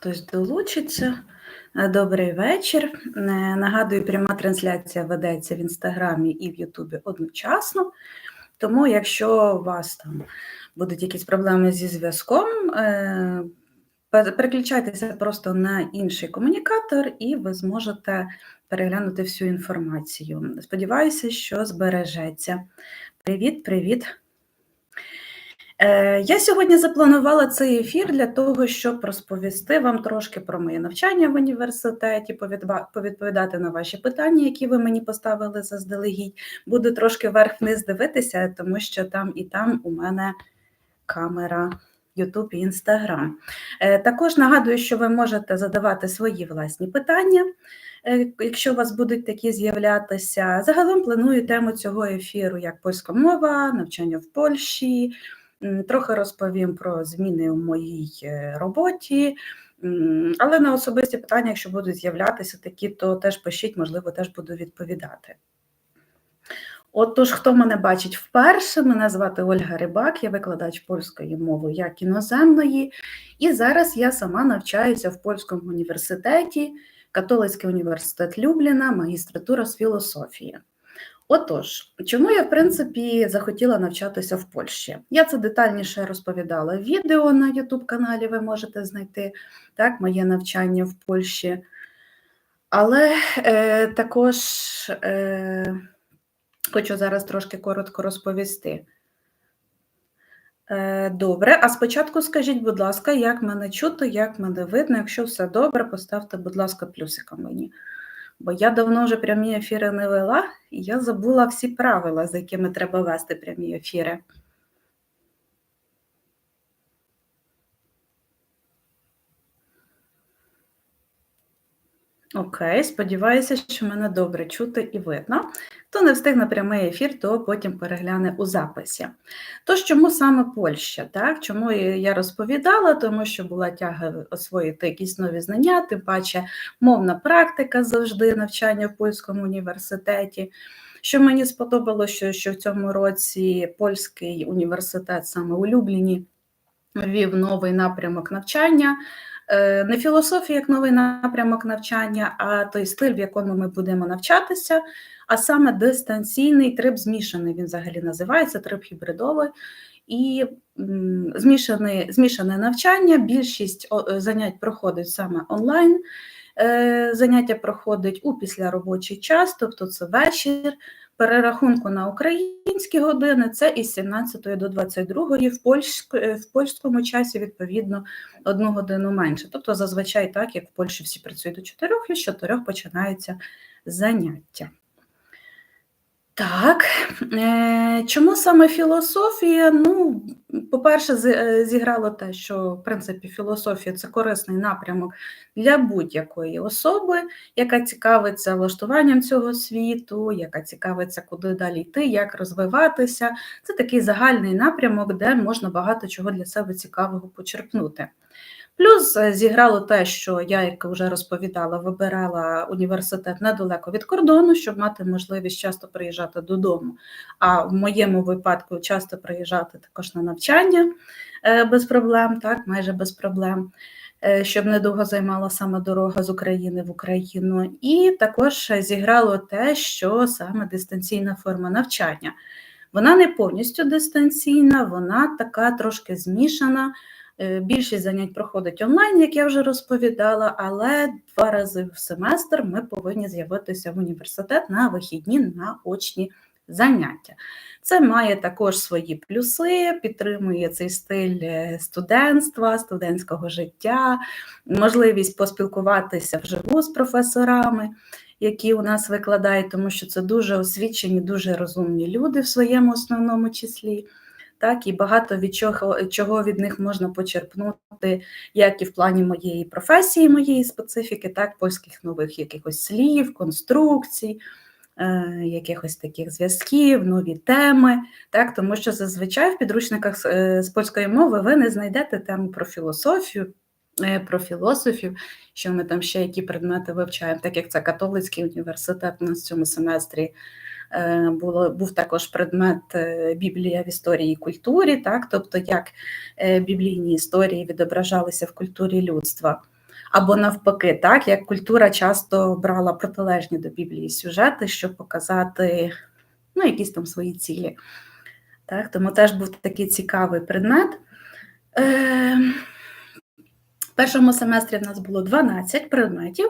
хтось долучиться. Е, Добрий вечір. Е, Нагадую, пряма трансляція ведеться в інстаграмі і в Ютубі одночасно. Тому, якщо у вас там будуть якісь проблеми зі зв'язком, е, переключайтеся просто на інший комунікатор, і ви зможете переглянути всю інформацію. Сподіваюся, що збережеться. Привіт, привіт. Е, Я сьогодні запланувала цей ефір для того, щоб розповісти вам трошки про моє навчання в університеті, повідповідати на ваші питання, які ви мені поставили заздалегідь. Буду трошки вверх-вниз дивитися, тому що там і там у мене камера. YouTube і Instagram. Е, Також нагадую, що ви можете задавати свої власні питання, е, якщо у вас будуть такі з'являтися. Загалом планую тему цього ефіру як польська мова, навчання в Польщі, Трохи розповім про зміни у моїй е, роботі, але на особисті питання, якщо будуть з'являтися такі, то теж пишіть, можливо, теж буду відповідати. Отож, хто мене бачить вперше, мене звати Ольга Рибак, я викладач польської мови як іноземної, і зараз я сама навчаюся в польському університеті, католицький університет Любліна, магістратура з філософії. Отож, чому я в принципі захотіла навчатися в Польщі? Я це детальніше розповідала в відео на youtube каналі. Ви можете знайти так, моє навчання в Польщі. Але е, також е, хочу зараз трошки коротко розповісти. Е, Добре, а спочатку скажіть, будь ласка, як мене чути, як мене видно. Якщо все добре, поставте, будь ласка, плюсика мені. Бо я давно вже прямі ефіри не вела, і я забула всі правила, за якими треба вести прямі ефіри. Окей, сподіваюся, що мене добре чути і видно. Хто не встиг на прямий ефір, то потім перегляне у записі. Тож, чому саме Польща? Так? Чому я розповідала? Тому що була тяга освоїти якісь нові знання, тим паче мовна практика завжди навчання в польському університеті. Що мені сподобалося, що, що в цьому році польський університет саме у Любліні ввів новий напрямок навчання. Е, Не філософія як новий напрямок навчання, а той стиль, в якому ми будемо навчатися, а саме дистанційний триб змішаний. Він взагалі називається триб гібридовий. І змішане, змішане навчання. Більшість е, занять проходить саме онлайн. Е, Заняття проходить у післяробочий час, тобто це вечір. Перерахунку на українські години це із 17 до 22, в, польськ, в польському часі, відповідно, одну годину менше. Тобто, зазвичай так, як в Польщі всі працюють до 4, і з 4 починаються заняття. Так, е, чому саме філософія? Ну, по-перше, е, зіграло те, що в принципі філософія це корисний напрямок для будь-якої особи, яка цікавиться влаштуванням цього світу, яка цікавиться, куди далі йти, як розвиватися. Це такий загальний напрямок, де можна багато чого для себе цікавого почерпнути. Плюс е, зіграло те, що я, як вже розповідала, вибирала університет недалеко від кордону, щоб мати можливість часто приїжджати додому. А в моєму випадку часто приїжджати також на навчання е, без проблем, так, майже без проблем, е, щоб недовго займала саме дорога з України в Україну. І також зіграло те, що саме дистанційна форма навчання. Вона не повністю дистанційна, вона така трошки змішана. Е, Більшість занять проходить онлайн, як я вже розповідала, але два рази в семестр ми повинні з'явитися в університет на вихідні на очні заняття. Це має також свої плюси, підтримує цей стиль е, студентства, студентського життя, можливість поспілкуватися вживу з професорами, які у нас викладають, тому що це дуже освічені, дуже розумні люди в своєму основному числі так і багато від чого, чого від них можна почерпнути, як і в плані моєї професії, моєї специфіки, так, польських нових якихось слів, конструкцій, е, якихось таких зв'язків, нові теми, так, тому що зазвичай в підручниках з, е, з польської мови ви не знайдете тему про філософію. е, Про філософів, що ми там ще які предмети вивчаємо, так як це католицький університет у нас в цьому семестрі було, був також предмет е, Біблія в історії і культурі, так, тобто як е, біблійні історії відображалися в культурі людства. або навпаки, так як культура часто брала протилежні до Біблії сюжети, щоб показати ну, якісь там свої цілі. Так, Тому теж був такий цікавий предмет. Е, В першому семестрі в нас було 12 предметів,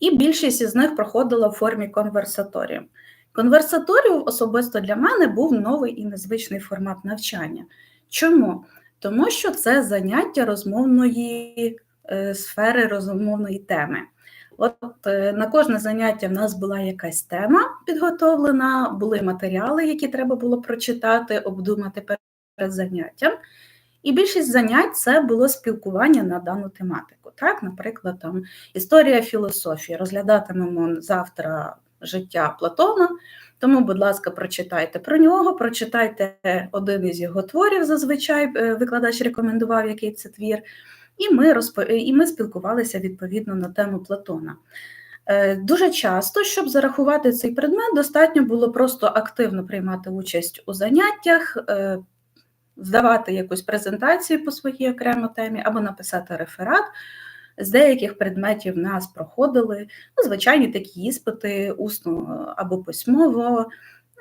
і більшість із них проходила в формі конверсаторію. Конверсаторію особисто для мене був новий і незвичний формат навчання. Чому? Тому що це заняття розмовної е, сфери, розмовної теми. От е, на кожне заняття в нас була якась тема підготовлена, були матеріали, які треба було прочитати, обдумати перед заняттям. І більшість занять це було спілкування на дану тематику. Так, Наприклад, там історія філософії. Розглядатимемо завтра життя Платона. Тому, будь ласка, прочитайте про нього, прочитайте один із його творів, зазвичай е, викладач рекомендував, який це твір. І ми розп... і ми спілкувалися відповідно на тему Платона. Е, дуже часто, щоб зарахувати цей предмет, достатньо було просто активно приймати участь у заняттях, е, здавати якусь презентацію по своїй окремо темі або написати реферат. З деяких предметів нас проходили ну, звичайні такі іспити, усно або письмово,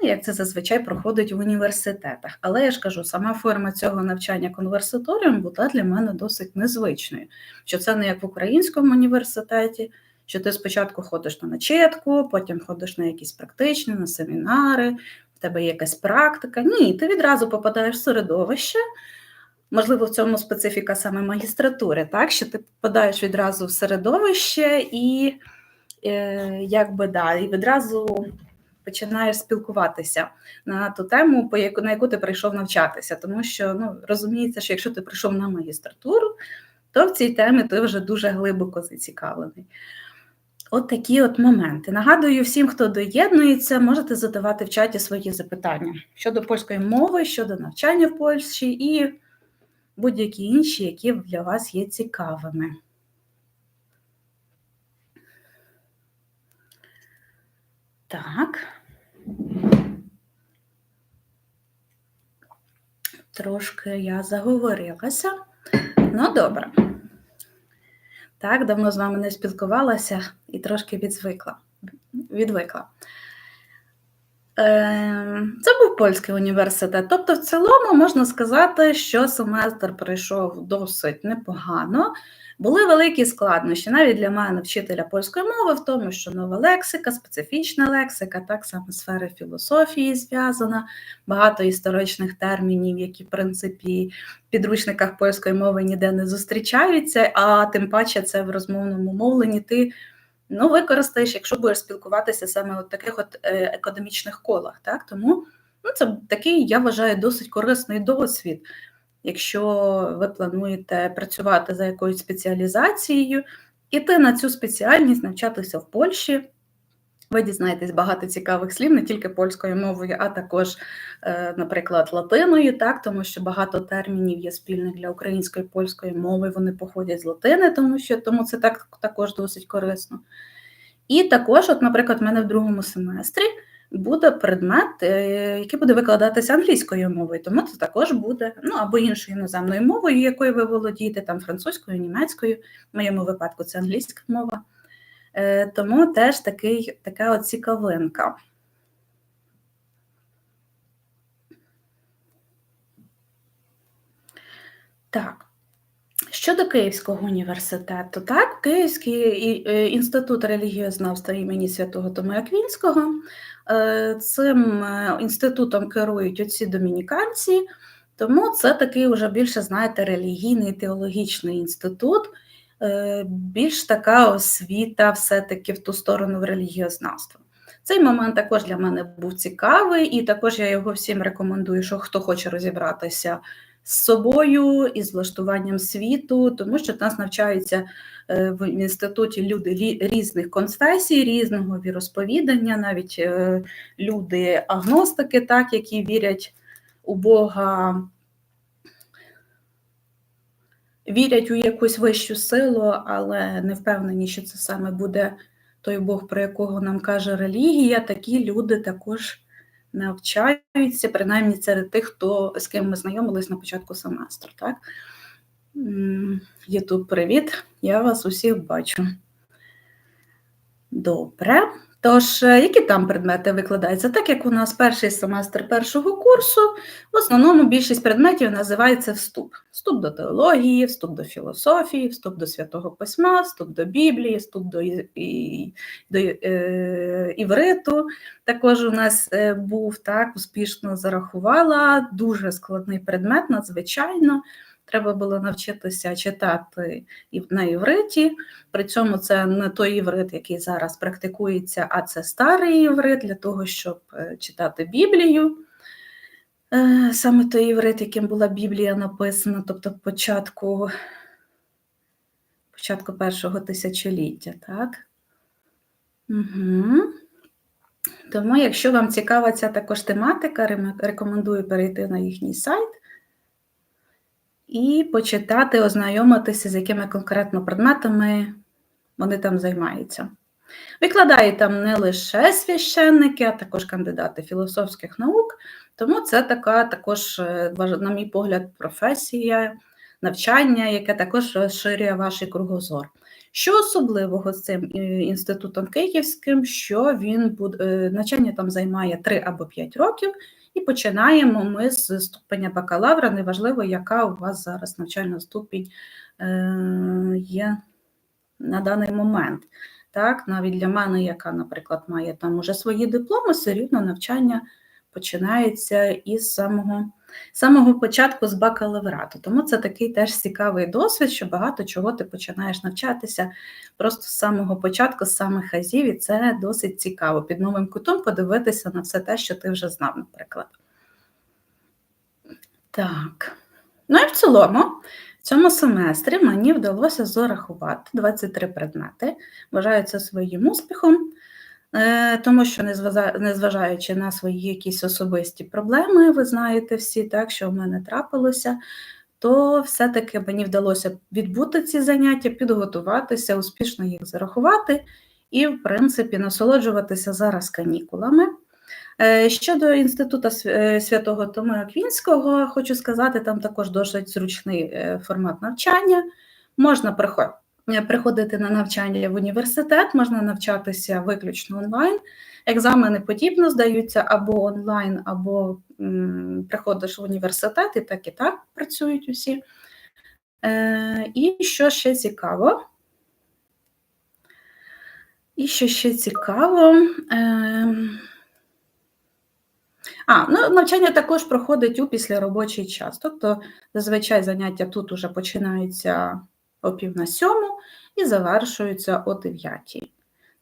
ну, як це зазвичай проходить в університетах. Але я ж кажу, сама форма цього навчання конверсаторіум була для мене досить незвичною. Що це не як в українському університеті, що ти спочатку ходиш на начетку, потім ходиш на якісь практичні, на семінари, в тебе є якась практика. Ні, ти відразу попадаєш в середовище. Можливо, в цьому специфіка саме магістратури, так що ти попадаєш відразу в середовище і е, якби да, і відразу починаєш спілкуватися на ту тему, по яку на яку ти прийшов навчатися. Тому що ну, розуміється, що якщо ти прийшов на магістратуру, то в цій темі ти вже дуже глибоко зацікавлений. От такі от моменти. Нагадую всім, хто доєднується, можете задавати в чаті свої запитання щодо польської мови, щодо навчання в Польщі і будь-які інші, які для вас є цікавими. Так. Трошки я заговорилася. Ну, добре. Так, давно з вами не спілкувалася і трошки відзвикла, відвикла. Ем, це був польський університет. Тобто, в цілому можна сказати, що семестр пройшов досить непогано. Були великі складнощі навіть для мене, вчителя польської мови, в тому, що нова лексика, специфічна лексика, так само сфера філософії зв'язана, багато історичних термінів, які, в принципі, в підручниках польської мови ніде не зустрічаються, а тим паче це в розмовному мовленні ти ну, використаєш, якщо будеш спілкуватися саме в таких от економічних колах. Так? Тому ну, це такий, я вважаю, досить корисний досвід. Якщо ви плануєте працювати за якоюсь спеціалізацією, іти на цю спеціальність, навчатися в Польщі. Ви дізнаєтесь багато цікавих слів не тільки польською мовою, а також, е, наприклад, латиною, так, тому що багато термінів є спільних для української польської мови, вони походять з латини, тому що тому це так також досить корисно. І також, от, наприклад, в мене в другому семестрі буде предмет, е, який буде викладатися англійською мовою, тому це також буде ну, або іншою іноземною мовою, якою ви володієте, там французькою, німецькою, в моєму випадку це англійська мова. Е, тому теж такий, така от цікавинка. Так, щодо Київського університету, так, Київський е, інститут релігієзнавства імені Святого Тома Аквінського, е, цим інститутом керують оці домініканці, тому це такий вже більше, знаєте, релігійний теологічний інститут. Е, більш така освіта все-таки в ту сторону в релігієзнавство. Цей момент також для мене був цікавий, і також я його всім рекомендую, що хто хоче розібратися з собою і з влаштуванням світу, тому що нас навчаються е, в інституті люди різних конфесій, різного віросповідання, навіть е, люди агностики, так, які вірять у Бога вірять у якусь вищу силу, але не впевнені, що це саме буде той Бог, про якого нам каже релігія. Такі люди також навчаються, принаймні серед тих, хто з ким ми знайомились на початку семестру. Так? Ютуб, привіт! Я вас усіх бачу. Добре. Тож, е, які там предмети викладаються? Так як у нас перший семестр першого курсу, в основному більшість предметів називається вступ. Вступ до теології, вступ до філософії, вступ до святого письма, вступ до Біблії, вступ до і, до е, івриту. Також у нас е, був так, успішно зарахувала, дуже складний предмет, надзвичайно. Треба було навчитися читати на івриті. При цьому це не той іврит, який зараз практикується, а це старий іврит для того, щоб е, читати Біблію. Е, саме той іврит, яким була Біблія написана, тобто початку початку першого тисячоліття. так? Угу. Тому, якщо вам цікава ця також тематика, рекомендую перейти на їхній сайт і почитати, ознайомитися, з якими конкретно предметами вони там займаються. Викладають там не лише священники, а також кандидати філософських наук, тому це така також, е, на мій погляд, професія, навчання, яке також розширює ваш кругозор. Що особливого з цим е, інститутом київським, що він буде, навчання там займає 3 або 5 років, і починаємо ми з ступеня бакалавра, неважливо, яка у вас зараз навчальна ступінь е, є на даний момент. Так, Навіть для мене, яка, наприклад, має там уже свої дипломи, все рівно навчання починається із самого самого початку з бакалаврату. Тому це такий теж цікавий досвід, що багато чого ти починаєш навчатися просто з самого початку, з самих азів, і це досить цікаво. Під новим кутом подивитися на все те, що ти вже знав, наприклад. Так. Ну і в цілому, в цьому семестрі мені вдалося зарахувати 23 предмети. Вважаю це своїм успіхом. Е, тому що, незважаючи на свої якісь особисті проблеми, ви знаєте всі, так, що в мене трапилося, то все-таки мені вдалося відбути ці заняття, підготуватися, успішно їх зарахувати і, в принципі, насолоджуватися зараз канікулами. Е, щодо інституту е, святого Томи Аквінського, хочу сказати, там також досить зручний формат навчання. Можна приходити. Е, приходити на навчання в університет, можна навчатися виключно онлайн. Екзамени подібно здаються або онлайн, або приходиш в університет, і так і так працюють усі. Е, І що ще цікаво? І що ще цікаво, е, а, ну, навчання також проходить у післяробочий час. Тобто, зазвичай заняття тут уже починаються о пів на сьому і завершуються о дев'ятій.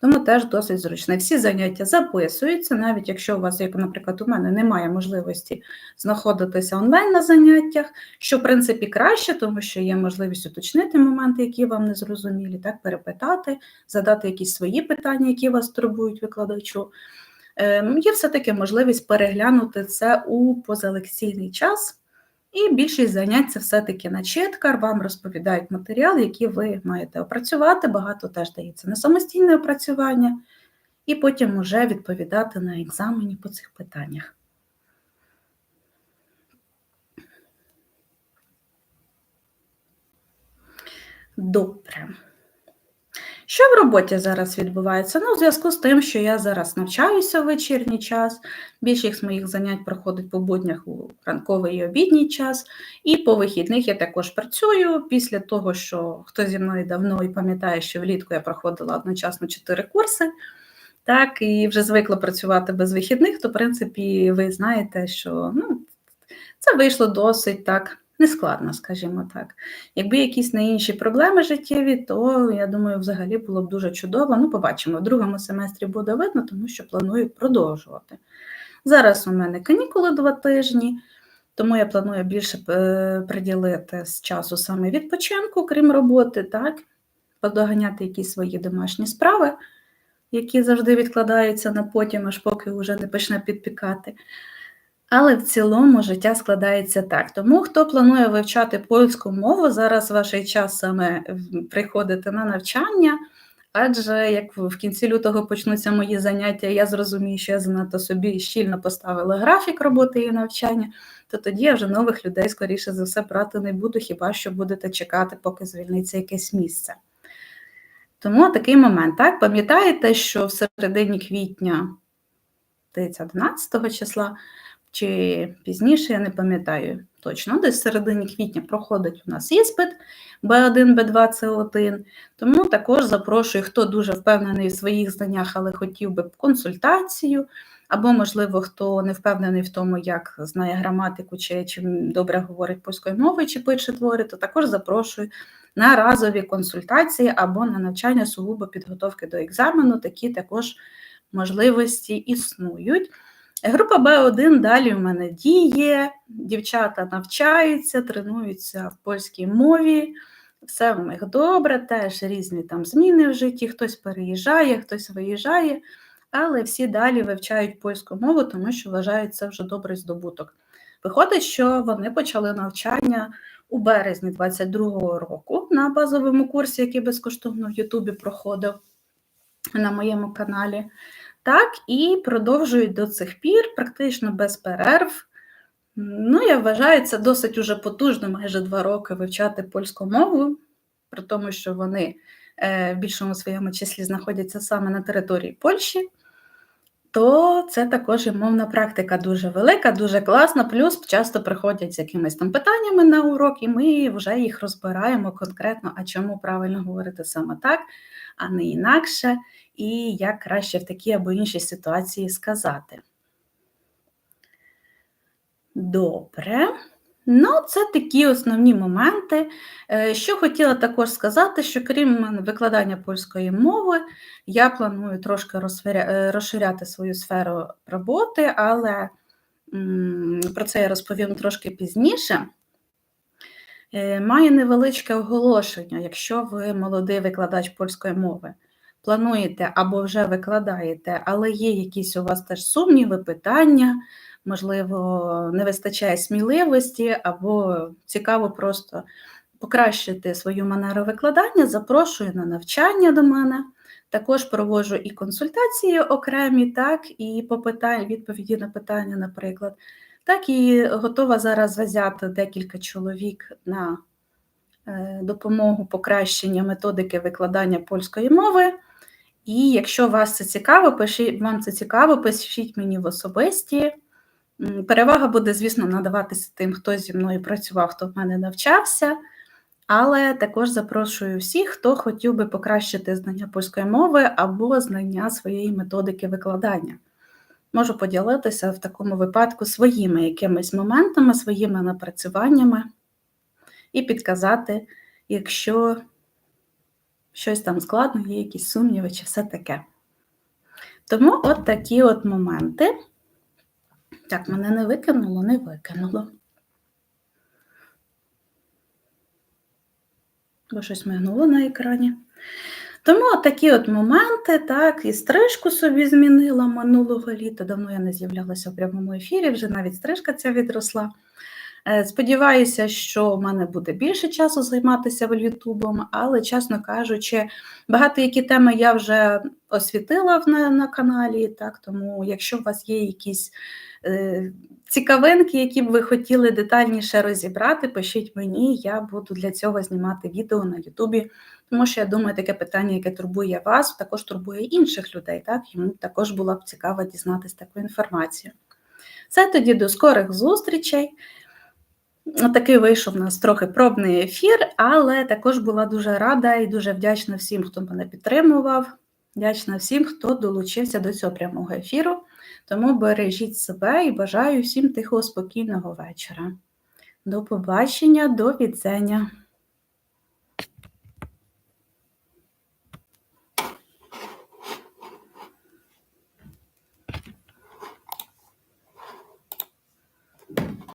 Тому теж досить зручно. Всі заняття записуються, навіть якщо у вас, як, наприклад, у мене немає можливості знаходитися онлайн на заняттях, що, в принципі, краще, тому що є можливість уточнити моменти, які вам не зрозумілі, так, перепитати, задати якісь свої питання, які вас турбують викладачу. Ем, є все-таки можливість переглянути це у позалекційний час. І більшість занять це все-таки начиткар, вам розповідають матеріал, який ви маєте опрацювати, багато теж дається на самостійне опрацювання, і потім вже відповідати на екзамені по цих питаннях. Добре. Що в роботі зараз відбувається? Ну, у зв'язку з тим, що я зараз навчаюся в вечірній час, більшість моїх занять проходить по буднях у ранковий і обідній час, і по вихідних я також працюю. Після того, що хто зі мною давно і пам'ятає, що влітку я проходила одночасно чотири курси, так, і вже звикла працювати без вихідних, то, в принципі, ви знаєте, що ну, це вийшло досить так нескладно, скажімо так. Якби якісь не інші проблеми життєві, то я думаю, взагалі було б дуже чудово. Ну, побачимо, в другому семестрі буде видно, тому що планую продовжувати. Зараз у мене канікули два тижні, тому я планую більше е, приділити з часу саме відпочинку, крім роботи, так, подоганяти якісь свої домашні справи, які завжди відкладаються на потім, аж поки вже не почне підпікати. Але в цілому життя складається так. Тому хто планує вивчати польську мову, зараз ваш час саме приходити на навчання, Адже як в кінці лютого почнуться мої заняття, я зрозумію, що я занадто собі щільно поставила графік роботи і навчання, то тоді я вже нових людей, скоріше за все, брати не буду, хіба що будете чекати, поки звільниться якесь місце. Тому такий момент, так, пам'ятаєте, що в середині квітня, здається, 11 числа, чи пізніше, я не пам'ятаю точно, десь в середині квітня проходить у нас іспит Б1, Б2, С1. Тому також запрошую, хто дуже впевнений в своїх знаннях, але хотів би консультацію, або, можливо, хто не впевнений в тому, як знає граматику, чи чим добре говорить польською мовою, чи пише твори, то також запрошую на разові консультації або на навчання сугубо підготовки до екзамену. Такі також можливості існують. Група Б1 далі в мене діє, дівчата навчаються, тренуються в польській мові, все в них добре, теж різні там зміни в житті, хтось переїжджає, хтось виїжджає, але всі далі вивчають польську мову, тому що вважають це вже добрий здобуток. Виходить, що вони почали навчання у березні 22-го року на базовому курсі, який безкоштовно в Ютубі проходив на моєму каналі. Так, і продовжують до цих пір, практично без перерв. Ну, я вважаю, це досить уже потужно, майже два роки вивчати польську мову, при тому, що вони е, в більшому своєму числі знаходяться саме на території Польщі, то це також і мовна практика дуже велика, дуже класна. Плюс часто приходять з якимись там питаннями на урок, і ми вже їх розбираємо конкретно, а чому правильно говорити саме так, а не інакше і як краще в такій або іншій ситуації сказати. Добре. Ну, це такі основні моменти. Е, що хотіла також сказати, що крім викладання польської мови, я планую трошки е, розширяти свою сферу роботи, але про це я розповім трошки пізніше. Е, маю невеличке оголошення, якщо ви молодий викладач польської мови плануєте або вже викладаєте, але є якісь у вас теж сумніви, питання, можливо, не вистачає сміливості, або цікаво просто покращити свою манеру викладання, запрошую на навчання до мене. Також проводжу і консультації окремі, так, і по питань, відповіді на питання, наприклад. Так і готова зараз взяти декілька чоловік на е, допомогу покращення методики викладання польської мови. І якщо вас це цікаво, пишіть, вам це цікаво, пишіть мені в особисті. Перевага буде, звісно, надаватися тим, хто зі мною працював, хто в мене навчався. Але також запрошую всіх, хто хотів би покращити знання польської мови або знання своєї методики викладання. Можу поділитися в такому випадку своїми якимись моментами, своїми напрацюваннями і підказати, якщо щось там складно, є якісь сумніви чи все таке. Тому от такі от моменти. Так, мене не викинуло, не викинуло. Бо щось мигнуло на екрані. Тому от такі от моменти, так, і стрижку собі змінила минулого літа. Давно я не з'являлася в прямому ефірі, вже навіть стрижка ця відросла. Е, сподіваюся, що в мене буде більше часу займатися Ютубом, але, чесно кажучи, багато які теми я вже освітила на, на каналі. Так, Тому, якщо у вас є якісь е, цікавинки, які б ви хотіли детальніше розібрати, пишіть мені, я буду для цього знімати відео на Ютубі. Тому що я думаю, таке питання, яке турбує вас, також турбує інших людей. Так? Йому також було б цікаво дізнатися таку інформацію. Це тоді до скорих зустрічей. Такий вийшов у нас трохи пробний ефір, але також була дуже рада і дуже вдячна всім, хто мене підтримував. Вдячна всім, хто долучився до цього прямого ефіру. Тому бережіть себе і бажаю всім тихого, спокійного вечора. До побачення, до відзення.